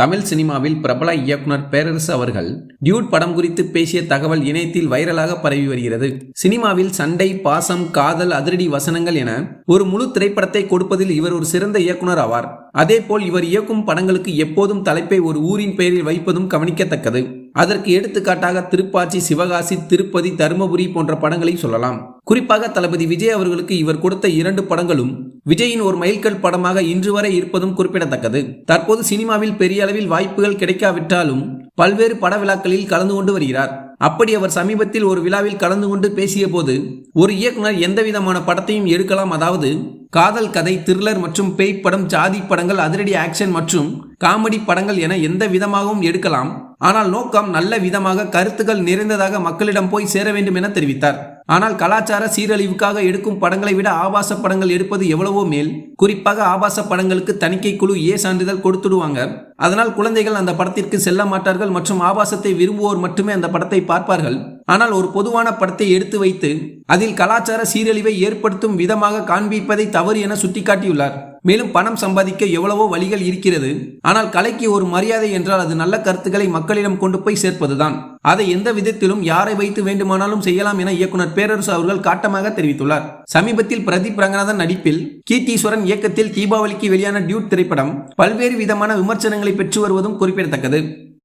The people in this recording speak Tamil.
தமிழ் சினிமாவில் பிரபல இயக்குனர் பேரரசு அவர்கள் டியூட் படம் குறித்து பேசிய தகவல் இணையத்தில் வைரலாக பரவி வருகிறது. சினிமாவில் சண்டை பாசம் காதல் அதிரடி வசனங்கள் என ஒரு முழு திரைப்படத்தை கொடுப்பதில் இவர் ஒரு சிறந்த இயக்குனர் ஆவார். அதேபோல் இவர் இயக்கும் படங்களுக்கு எப்போதும் தலைப்பை ஒரு ஊரின் பெயரில் வைப்பதும் கவனிக்கத்தக்கது. அதற்கு எடுத்துக்காட்டாக திருப்பாச்சி சிவகாசி திருப்பதி தருமபுரி போன்ற படங்களை சொல்லலாம். குறிப்பாக தளபதி விஜய் அவர்களுக்கு இவர் கொடுத்த இரண்டு படங்களும் விஜயின் ஒரு மைல்கல் படமாக இன்று வரை இருப்பதும் குறிப்பிடத்தக்கது. தற்போது சினிமாவில் பெரிய அளவில் வாய்ப்புகள் கிடைக்காவிட்டாலும் பல்வேறு பட விழாக்களில் கலந்து கொண்டு வருகிறார். அப்படி அவர் சமீபத்தில் ஒரு விழாவில் கலந்து கொண்டு பேசிய போது ஒரு இயக்குனர் எந்த விதமான படத்தையும் எடுக்கலாம் அதாவது காதல் கதை த்ரில்லர் மற்றும் பேய் படம் ஜாதி படங்கள் அதிரடி ஆக்ஷன் மற்றும் காமெடி படங்கள் என எந்த விதமாகவும் எடுக்கலாம். ஆனால் நோக்கம் நல்ல விதமாக கருத்துக்கள் நிறைந்ததாக மக்களிடம் போய் சேர வேண்டும் என தெரிவித்தார். ஆனால் கலாச்சார சீரழிவுக்காக எடுக்கும் படங்களை விட ஆபாச படங்கள் எடுப்பது எவ்வளவோ மேல். குறிப்பாக ஆபாச படங்களுக்கு தணிக்கை குழு ஏ சான்றிதழ் கொடுத்துடுவாங்க. அதனால் குழந்தைகள் அந்த படத்திற்கு செல்ல மாட்டார்கள் மற்றும் ஆபாசத்தை விரும்புவோர் மட்டுமே அந்த படத்தை பார்ப்பார்கள். ஆனால் ஒரு பொதுவான படத்தை எடுத்து வைத்து அதில் கலாச்சார சீரழிவை ஏற்படுத்தும் விதமாக காண்பிப்பதை தவறு என சுட்டிக்காட்டியுள்ளார். மேலும் பணம் சம்பாதிக்க எவ்வளவோ வழிகள் இருக்கிறது. ஆனால் கலைக்கு ஒரு மரியாதை என்றால் அது நல்ல கருத்துக்களை மக்களிடம் கொண்டு போய் சேர்ப்பதுதான். அதை எந்த விதத்திலும் யாரை வைத்து வேண்டுமானாலும் செய்யலாம் என இயக்குனர் பேரரசு அவர்கள் காட்டமாக தெரிவித்துள்ளார். சமீபத்தில் பிரதீப் ரங்கநாதன் நடிப்பில் கீர்த்தீஸ்வரன் இயக்கத்தில் தீபாவளிக்கு வெளியான டியூட் திரைப்படம் பல்வேறு விதமான விமர்சனங்களை பெற்று வருவதும் குறிப்பிடத்தக்கது.